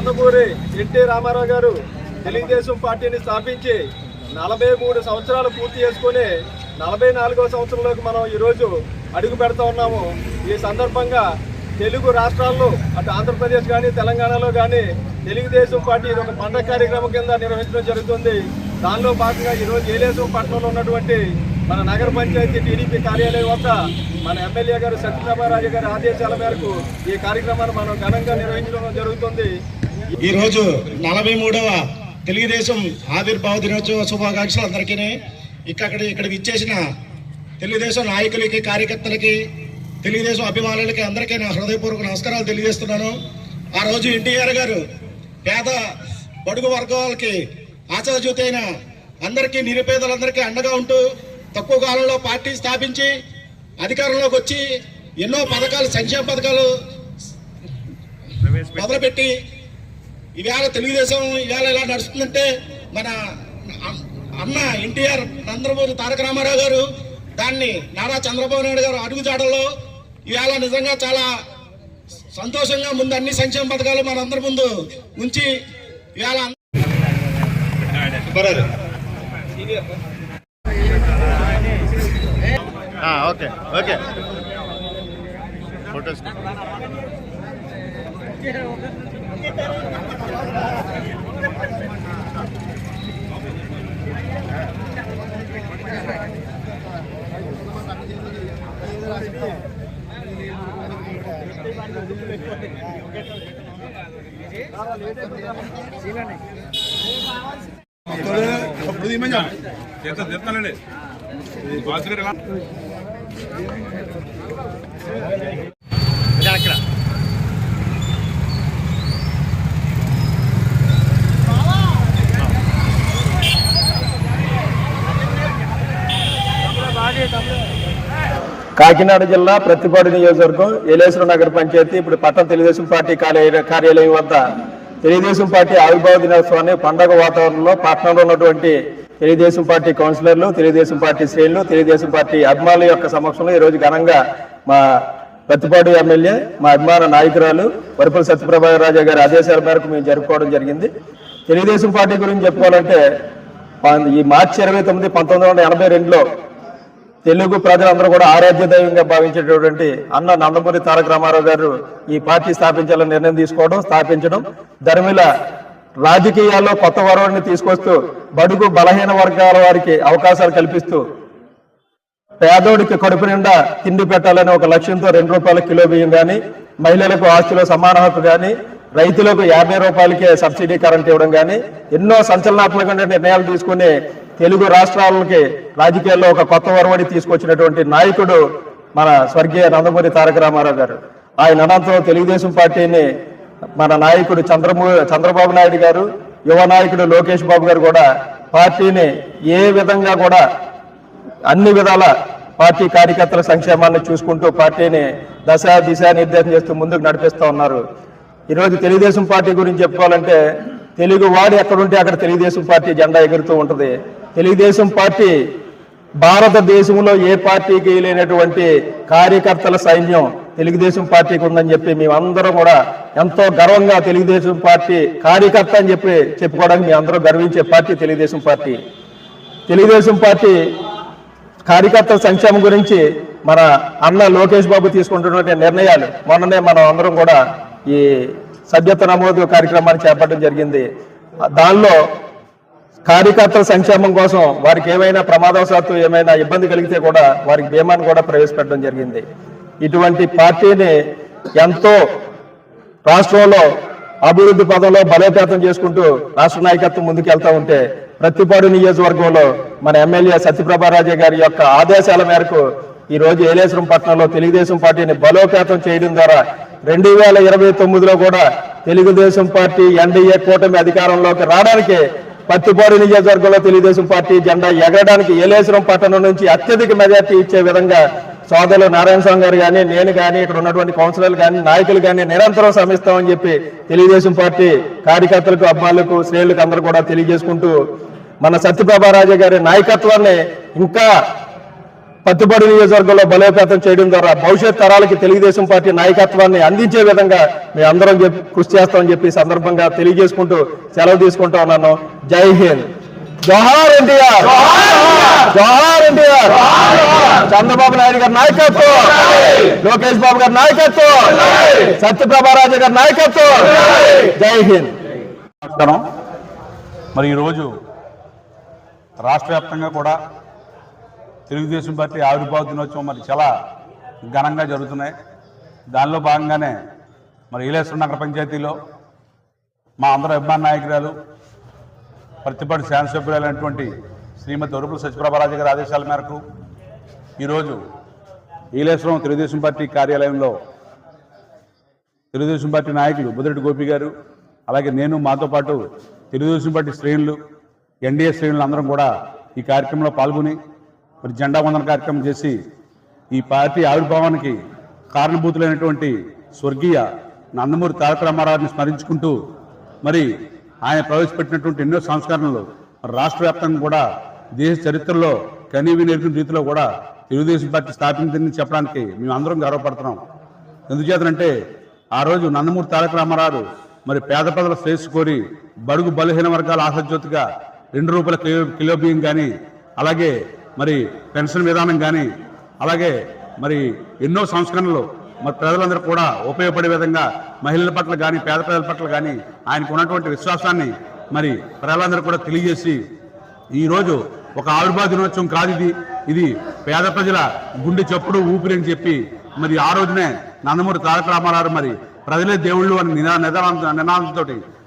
ఆరాధ్య Nandamuri NT Ramarao గారు తెలుగుదేశం పార్టీని స్థాపించి నలభై మూడు సంవత్సరాలు పూర్తి చేసుకుని నలభై నాలుగో సంవత్సరంలోకి మనం ఈరోజు అడుగు పెడతా ఉన్నాము. ఈ సందర్భంగా తెలుగు రాష్ట్రాల్లో అటు ఆంధ్రప్రదేశ్ కానీ తెలంగాణలో కానీ తెలుగుదేశం పార్టీ ఇది ఒక పండగ కార్యక్రమం కింద నిర్వహించడం జరుగుతుంది. దానిలో భాగంగా ఈరోజు ఏలేశం పట్టణంలో ఉన్నటువంటి మన నగర పంచాయతీ టీడీపీ కార్యాలయం వద్ద మన ఎమ్మెల్యే గారు సత్యనారాయణ గారి ఆదేశాల మేరకు ఈ కార్యక్రమాన్ని మనం ఘనంగా నిర్వహించడం జరుగుతుంది. ఈ రోజు నలభై మూడవ తెలుగుదేశం ఆవిర్భావ దినోత్సవ శుభాకాంక్షలు అందరికీ ఇక్కడ ఇక్కడికి ఇచ్చేసిన తెలుగుదేశం నాయకులకి కార్యకర్తలకి తెలుగుదేశం అభిమానులకి అందరికీ నా హృదయపూర్వక నమస్కారాలు తెలియజేస్తున్నాను. ఆ రోజు ఎన్టీఆర్ గారు పేద బడుగు వర్గాలకి ఆచారజ్యోతి అయిన అందరికీ నిరుపేదలందరికీ అండగా ఉంటూ తక్కువ కాలంలో పార్టీ స్థాపించి అధికారంలోకి వచ్చి ఎన్నో పథకాలు సంక్షేమ పథకాలు మొదలుపెట్టి ఇవాళ తెలుగుదేశం ఇవాళ ఎలా నడుస్తుందంటే మన అన్న ఎన్టీఆర్ నందమూరి తారక రామారావు గారు దాన్ని నారా చంద్రబాబు నాయుడు గారు అడుగుజాడల్లో ఇవాళ నిజంగా చాలా సంతోషంగా ముందు అన్ని సంక్షేమ పథకాలు మనందరి ముందు ఉంచి ఇవాళ ఓకే ఓకే. ఫోటోస్ చెప్తాను చెప్తానండి బాసుగారు ఎలా అక్కడ కాకినాడ జిల్లా ప్రతిపాడు నియోజకవర్గం ఏలేశ్వర నగర పంచాయతీ ఇప్పుడు పట్టణ తెలుగుదేశం పార్టీ కార్యాలయం వద్ద తెలుగుదేశం పార్టీ ఆవిర్భావ దినోత్సవాన్ని పండగ వాతావరణంలో పట్టణంలో ఉన్నటువంటి తెలుగుదేశం పార్టీ కౌన్సిలర్లు తెలుగుదేశం పార్టీ శ్రేణులు తెలుగుదేశం పార్టీ అభిమానుల యొక్క సమక్షంలో ఈరోజు ఘనంగా మా ప్రతిపాడు ఎమ్మెల్యే మా అభిమాన నాయకురాలు వరపల్లి సత్యప్రభారాజా గారి ఆదేశాల మేరకు మేము జరుపుకోవడం జరిగింది. తెలుగుదేశం పార్టీ గురించి చెప్పుకోవాలంటే ఈ మార్చి ఇరవై తొమ్మిది పంతొమ్మిది వందల ఎనభై రెండులో తెలుగు ప్రజలందరూ కూడా ఆరాధ్య దైవంగా భావించేటటువంటి అన్న నందమూరి తారక రామారావు గారు ఈ పార్టీ స్థాపించాలని నిర్ణయం తీసుకోవడం స్థాపించడం. ధర్మిల రాజకీయాల్లో కొత్త వరవడిని తీసుకొస్తూ బడుగు బలహీన వర్గాల వారికి అవకాశాలు కల్పిస్తూ పేదోడికి కడుపు నిండా తిండి పెట్టాలనే ఒక లక్ష్యంతో రెండు రూపాయల కిలో బియ్యం కానీ మహిళలకు ఆస్తిలో సమాన హక్కు కానీ రైతులకు యాభై రూపాయలకే సబ్సిడీ కరెంట్ ఇవ్వడం కానీ ఎన్నో సంచలనాత్మకమైన నిర్ణయాలు తీసుకుని తెలుగు రాష్ట్రాలకి రాజకీయాల్లో ఒక కొత్త వరవడి తీసుకొచ్చినటువంటి నాయకుడు మన స్వర్గీయ నందమూరి తారక రామారావు గారు. ఆయన అనంతరం తెలుగుదేశం పార్టీని మన నాయకుడు చంద్రమూ చంద్రబాబు నాయుడు గారు యువ నాయకుడు లోకేష్ బాబు గారు కూడా పార్టీని ఏ విధంగా కూడా అన్ని విధాల పార్టీ కార్యకర్తల సంక్షేమాన్ని చూసుకుంటూ పార్టీని దశ దిశ నిర్దేశం చేస్తూ ముందుకు నడిపిస్తూ ఉన్నారు. ఈరోజు తెలుగుదేశం పార్టీ గురించి చెప్పుకోవాలంటే తెలుగు వాడు ఎక్కడుంటే అక్కడ తెలుగుదేశం పార్టీ జెండా ఎగురుతూ ఉంటుంది. తెలుగుదేశం పార్టీ భారతదేశంలో ఏ పార్టీకి లేనటువంటి కార్యకర్తల సైన్యం తెలుగుదేశం పార్టీకి ఉందని చెప్పి మేమందరం కూడా ఎంతో గర్వంగా తెలుగుదేశం పార్టీ కార్యకర్త అని చెప్పి చెప్పుకోవడానికి మీ అందరూ గర్వించే party Telugu Desam party. Telugu Desam party కార్యకర్తల సంక్షేమం గురించి మన అన్న లోకేష్ బాబు తీసుకుంటున్నటువంటి నిర్ణయాలు మొన్ననే మనం అందరం కూడా ఈ సభ్యత్వ నమోదు కార్యక్రమాన్ని చేపట్టడం జరిగింది. దానిలో కార్యకర్తల సంక్షేమం కోసం వారికి ఏమైనా ప్రమాదవశాత్తు ఏమైనా ఇబ్బంది కలిగితే కూడా వారికి బీమాను కూడా ప్రవేశపెట్టడం జరిగింది. ఇటువంటి పార్టీని ఎంతో రాష్ట్రంలో అభివృద్ధి పదంలో బలోపేతం చేసుకుంటూ రాష్ట్ర నాయకత్వం ముందుకెళ్తా ఉంటే ప్రతిపాడు నియోజకవర్గంలో మన ఎమ్మెల్యే సత్యప్రభారాజే గారి యొక్క ఆదేశాల మేరకు ఈ రోజు ఏలేశ్వరం పట్టణంలో తెలుగుదేశం పార్టీని బలోపేతం చేయడం ద్వారా రెండు వేల ఇరవై తొమ్మిదిలో కూడా తెలుగుదేశం పార్టీ ఎన్డీఏ కూటమి అధికారంలోకి రావడానికి పత్తిపాడు నియోజకవర్గంలో తెలుగుదేశం పార్టీ జెండా ఎగరడానికి ఏలేశ్వరం పట్టణం నుంచి అత్యధిక మెజార్టీ ఇచ్చే విధంగా సోదరులు నారాయణ స్వామి గారు కానీ నేను కానీ ఇక్కడ ఉన్నటువంటి కౌన్సిలర్లు కానీ నాయకులు కానీ నిరంతరం శ్రమిస్తామని చెప్పి తెలుగుదేశం పార్టీ కార్యకర్తలకు అభిమానులకు శ్రేణులకు అందరూ కూడా తెలియజేసుకుంటూ మన సత్యప్రభారాజు గారి నాయకత్వాన్ని ఇంకా పత్తిపాడు నియోజకవర్గంలో బలోపేతం చేయడం ద్వారా భవిష్యత్ తరాలకి తెలుగుదేశం పార్టీ నాయకత్వాన్ని అందించే విధంగా మేము అందరం కృషి చేస్తామని చెప్పి సందర్భంగా తెలియజేసుకుంటూ సెలవు తీసుకుంటా ఉన్నాను. జై హింద్. జోహార్ ఎన్టీఆర్. జోహార్ ఎన్టీఆర్. చంద్రబాబు నాయుడు గారి నాయకత్వం. లోకేష్ బాబు గారి నాయకత్వం. సత్యప్రభారాజు గారి నాయకత్వం. జై హింద్. నమస్కారం. మరి ఈరోజు రాష్ట్ర వ్యాప్తంగా కూడా తెలుగుదేశం పార్టీ ఆవిర్భావ దినోత్సవం మరి చాలా ఘనంగా జరుగుతున్నాయి. దానిలో భాగంగానే మరి ఈలేశ్వర నగర పంచాయతీలో మా అందరూ అభిమాన నాయకురాలు ప్రతిపాటి శాసనసభ్యులైనటువంటి శ్రీమతి ఒరుపుల సత్యప్రభారాజు గారి ఆదేశాల మేరకు ఈరోజు ఈలేశ్వరం తెలుగుదేశం పార్టీ కార్యాలయంలో తెలుగుదేశం పార్టీ నాయకులు బుదిరెడ్డి గోపి గారు అలాగే నేను మాతో పాటు తెలుగుదేశం పార్టీ శ్రేణులు ఎన్డీఏ శ్రేణులు అందరం కూడా ఈ కార్యక్రమంలో పాల్గొని మరి జెండా వందన కార్యక్రమం చేసి ఈ పార్టీ ఆవిర్భావానికి కారణభూతులైనటువంటి స్వర్గీయ నందమూరి తారక రామారావుని స్మరించుకుంటూ మరి ఆయన ప్రవేశపెట్టినటువంటి ఎన్నో సంస్కరణలు మరి రాష్ట్ర వ్యాప్తంగా కూడా దేశ చరిత్రలో కనీవి నేర్పిన రీతిలో కూడా తెలుగుదేశం పార్టీ స్థాపించిందని చెప్పడానికి మేము అందరం గర్వపడుతున్నాం. ఎందుచేతనంటే ఆ రోజు నందమూరి తారక రామారావు మరి పేద ప్రజల శ్రేయస్సు కోరి బడుగు బలహీన వర్గాల ఆసజ్యోతిగా రెండు రూపాయల కిలో కిలో బియ్యం కానీ అలాగే మరి పెన్షన్ విధానం కానీ అలాగే మరి ఎన్నో సంస్కరణలు మరి ప్రజలందరూ కూడా ఉపయోగపడే విధంగా మహిళల పట్ల కానీ పేద ప్రజల పట్ల కానీ ఆయనకు ఉన్నటువంటి విశ్వాసాన్ని మరి ప్రజలందరూ కూడా తెలియజేసి ఈ రోజు ఒక ఆవిర్భావ దినోత్సవం కాదు ఇది. ఇది పేద ప్రజల గుండె చప్పుడు ఊపిరి అని చెప్పి మరి ఆ రోజునే నందమూరి తారక రామారావు మరి ప్రజలే దేవుళ్ళు అని నినా నినాదంతో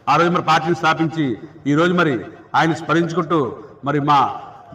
ఆ రోజు మరి పార్టీని స్థాపించి ఈరోజు మరి ఆయన స్మరించుకుంటూ మరి మా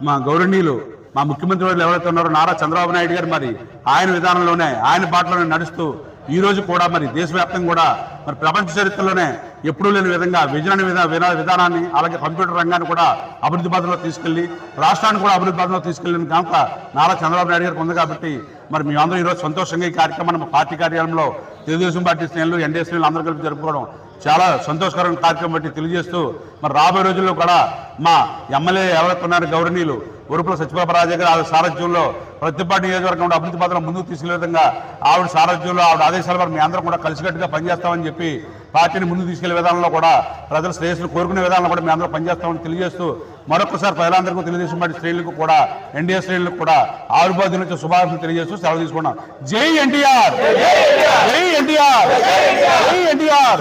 మా గౌరవనీయులు మా ముఖ్యమంత్రి వాళ్ళు ఎవరైతే ఉన్నారో నారా చంద్రబాబు నాయుడు గారు మరి ఆయన విధానంలోనే ఆయన బాటలోనే నడుస్తూ ఈ రోజు కూడా మరి దేశవ్యాప్తంగా కూడా మరి ప్రపంచ చరిత్రలోనే ఎప్పుడూ లేని విధంగా విజయన విధా- విధానాన్ని అలాగే కంప్యూటర్ రంగాన్ని కూడా అభివృద్ధి పథంలో తీసుకెళ్ళి రాష్ట్రాన్ని కూడా అభివృద్ధి పథంలో తీసుకెళ్ళిన కనుక నారా చంద్రబాబు నాయుడు గారికి ఉంది కాబట్టి మరి మేమందరం ఈరోజు సంతోషంగా ఈ కార్యక్రమాన్ని పార్టీ కార్యాలయంలో తెలుగుదేశం పార్టీ శ్రేణులు ఎన్డీఏ శ్రేణులు అందరూ కలిపి జరుపుకోవడం చాలా సంతోషకరమైన కార్యక్రమం బట్టి తెలియజేస్తూ మరి రాబోయే రోజుల్లో కూడా మా ఎమ్మెల్యే ఎవరైతే ఉన్నారో గౌరవనీయులు ఉరుపుల సత్యప్రభరాజు గారు ఆవిడ సారథ్యంలో ప్రతిపాటి నియోజకవర్గం అభివృద్ధి పాత్ర ముందుకు తీసుకెళ్ళే విధంగా ఆవిడ సారథ్యంలో ఆవిడ ఆదేశాల మేరకు మీ అందరం కూడా కలిసికట్టుగా పనిచేస్తామని చెప్పి పార్టీని ముందుకు తీసుకెళ్ళే విధానంలో కూడా ప్రజల శ్రేయస్సును కోరుకునే విధానంలో కూడా మేము అందరూ పనిచేస్తామని తెలియజేస్తూ మరొకసారి ప్రజలందరికీ తెలుగుదేశం పార్టీ శ్రేణులకు కూడా ఎన్డీఏ శ్రేణులకు కూడా ఆరుబాధి నుంచి శుభాకాంక్షలు తెలియజేస్తూ సెలవు తీసుకున్నాం. జై ఎన్టీఆర్! జై ఎన్టీఆర్! జై ఎన్టీఆర్!